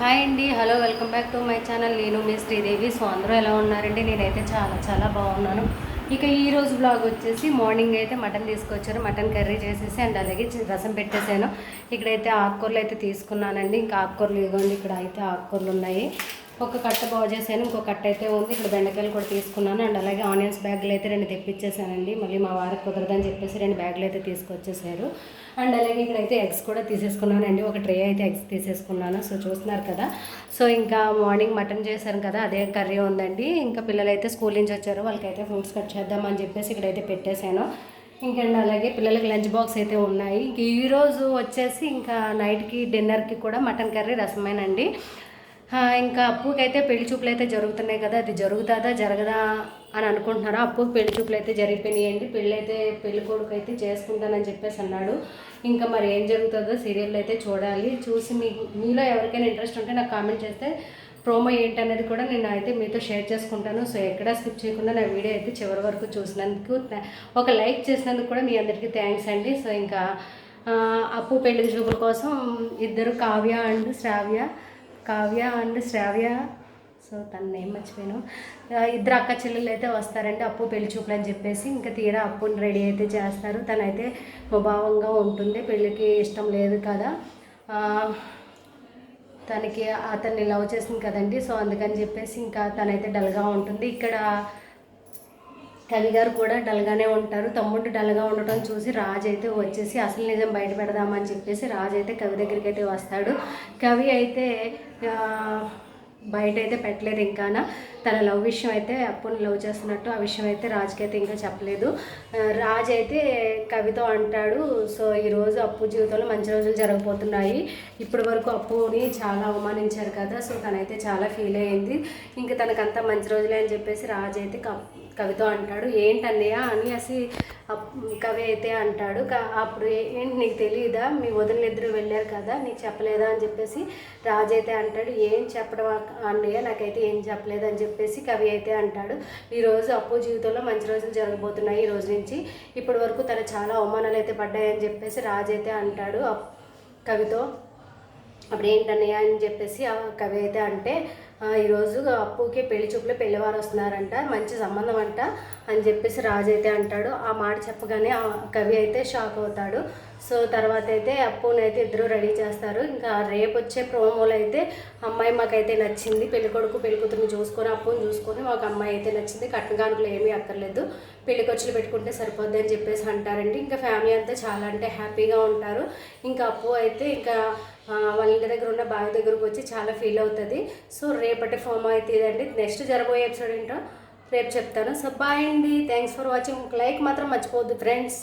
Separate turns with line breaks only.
Hi అండి. Hello welcome back to my channel. నేను మీ శ్రీదేవి. సో అందరూ ఎలా ఉన్నారండి? నేనైతే చాలా చాలా బాగున్నాను. ఇక ఈ రోజు బ్లాగ్ వచ్చేసి మార్నింగ్ అయితే మటన్ తీసుకొచ్చారు. మటన్ కర్రీ చేసేసి అండ్ అలాగే రసం పెట్టేశాను. ఇక్కడైతే ఆకుకూరలు అయితే తీసుకున్నానండి. ఇంకా ఆకుకూరలు ఇవ్వండి ఇక్కడ అయితే ఆకుకూరలు ఉన్నాయి. ఒక కట్ట బాగు చేశాను ఇంకో కట్ట అయితే ఉంది. ఇక్కడ బెండకాయలు కూడా తీసుకున్నాను. అండ్ అలాగే ఆనియన్స్ బ్యాగులు అయితే రెండు తెప్పించేసానండి మళ్ళీ మా వారికి కుదరదని చెప్పేసి రెండు బ్యాగులు అయితే తీసుకొచ్చేసారు. అండ్ అలాగే ఇక్కడైతే ఎగ్స్ కూడా తీసేసుకున్నానండి. ఒక ట్రే అయితే ఎగ్స్ తీసేసుకున్నాను. సో చూస్తున్నారు కదా. సో ఇంకా మార్నింగ్ మటన్ చేశాను కదా అదే కర్రీ ఉందండి. ఇంకా పిల్లలు అయితే స్కూల్ నుంచి వచ్చారు. వాళ్ళకైతే ఫ్రూట్స్ కట్ చేద్దామని చెప్పేసి ఇక్కడైతే పెట్టేశాను. ఇంకండి అలాగే పిల్లలకి లంచ్ బాక్స్ అయితే ఉన్నాయి. ఇంక ఈరోజు వచ్చేసి ఇంకా నైట్కి డిన్నర్కి కూడా మటన్ కర్రీ రసమేనండి. ఇంకా అప్పుకి అయితే పెళ్ళి చూపులు అయితే జరుగుతున్నాయి కదా అది జరుగుతుందా జరగదా అని అనుకుంటున్నారా? అప్పుకి పెళ్ళి చూపులు అయితే జరిగిపోయినాయండి పెళ్ళి అయితే పెళ్ళి కొడుకు అయితే చేసుకుంటానని చెప్పేసి అన్నాడు. ఇంకా మరి ఏం జరుగుతుందో సీరియల్ అయితే చూడాలి. చూసి మీ మీలో ఎవరికైనా ఇంట్రెస్ట్ ఉంటే నాకు కామెంట్ చేస్తే ప్రోమో ఏంటనేది కూడా నేను అయితే మీతో షేర్ చేసుకుంటాను. సో ఎక్కడా స్కిప్ చేయకుండా నా వీడియో అయితే చివరి వరకు చూసినందుకు ఒక లైక్ చేసినందుకు కూడా మీ అందరికీ థ్యాంక్స్ అండి. సో ఇంకా అప్పు పెళ్ళి చూపుల కోసం ఇద్దరు Kavya and Sravya Kavya and Sravya. So తన నేమ్ మర్చిపోయాను. ఇద్దరు అక్క చెల్లెలు అయితే వస్తారండి. అప్పు పెళ్ళి చూపులు అని చెప్పేసి ఇంకా తీరా అప్పుని రెడీ అయితే చేస్తారు. తనైతే స్వభావంగా ఉంటుంది. పెళ్ళికి ఇష్టం లేదు కదా. తనకి అతన్ని లవ్ చేసింది కదండి. సో అందుకని చెప్పేసి ఇంకా తనైతే డల్గా ఉంటుంది. ఇక్కడ కవి గారు కూడా డల్గానే ఉంటారు. తమ్ముడు డల్గా ఉండటం చూసి రాజు అయితే వచ్చేసి అసలు నిజం బయట పెడదామని చెప్పేసి రాజు అయితే కవి దగ్గరికి అయితే వస్తాడు. కవి అయితే బయట అయితే పెట్టలేదు ఇంకానా. తన లవ్ విషయం అయితే అప్పుని లవ్ చేస్తున్నట్టు ఆ విషయం అయితే రాజుకి అయితే ఇంకా చెప్పలేదు. రాజు అయితే కవితో అంటాడు సో ఈరోజు అప్పు జీవితంలో మంచి రోజులు జరగబోతున్నాయి. ఇప్పటి వరకు అప్పుని చాలా అవమానించారు కదా. సో తనైతే చాలా ఫీల్ అయింది ఇంకా తనకంతా మంచి రోజులే అని చెప్పేసి రాజు అయితే కవితో అంటాడు ఏంటన్నయ్య అని అసి అప్- కవి అయితే అంటాడు అప్పుడు ఏంటి నీకు తెలియదా మీ వదిన ఇద్దరు వెళ్ళారు కదా నీకు చెప్పలేదా? అని చెప్పేసి రాజు అయితే అంటాడు ఏం చెప్పడం అన్నయ్య? నాకైతే ఏం చెప్పలేదు అని చెప్పేసి కవి అయితే అంటాడు ఈరోజు అప్పు జీవితంలో మంచి రోజులు జరగబోతున్నాయి ఈ రోజు నుంచి. ఇప్పటి వరకు తన చాలా అవమానాలు అయితే పడ్డాయని చెప్పేసి రాజు అయితే అంటాడు అప్- కవితో అప్పుడు ఏంటన్నయ్య అని చెప్పేసి కవి అయితే అంటే ఈరోజు అప్పుకి పెళ్ళి చూపులో పెళ్ళివారు వస్తున్నారంట మంచి సంబంధం అంట అని చెప్పేసి రాజు అయితే అంటాడు. ఆ మాట చెప్పగానే ఆ కవి అయితే షాక్ అవుతాడు. సో తర్వాత అయితే అప్పుని అయితే ఇద్దరు రెడీ చేస్తారు. ఇంకా రేపు వచ్చే ప్రోమోలో అయితే అమ్మాయి మాకైతే నచ్చింది. పెళ్ళి కొడుకు పెళ్ళి కూతురుని చూసుకొని అప్పుని చూసుకొని మాకు అమ్మాయి అయితే నచ్చింది. కట్నగానుకలు ఏమీ అక్కర్లేదు. పెళ్ళి ఖర్చులు పెట్టుకుంటే సరిపోద్ది అని చెప్పేసి అంటారండి. ఇంకా ఫ్యామిలీ అంతా చాలా అంటే హ్యాపీగా ఉంటారు. ఇంకా అప్పు అయితే ఇంకా వాళ్ళ ఇంటి దగ్గర ఉన్న బావి దగ్గరకు వచ్చి చాలా ఫీల్ అవుతుంది. సో రేపటి ఫామ్ అవుతుందండి నెక్స్ట్ జరబోయే ఎపిసోడ్ ఏంటో రేపు చెప్తాను. సో బాయ్ అండి. థ్యాంక్స్ ఫర్ వాచింగ్ లైక్ మాత్రం మర్చిపోవద్దు ఫ్రెండ్స్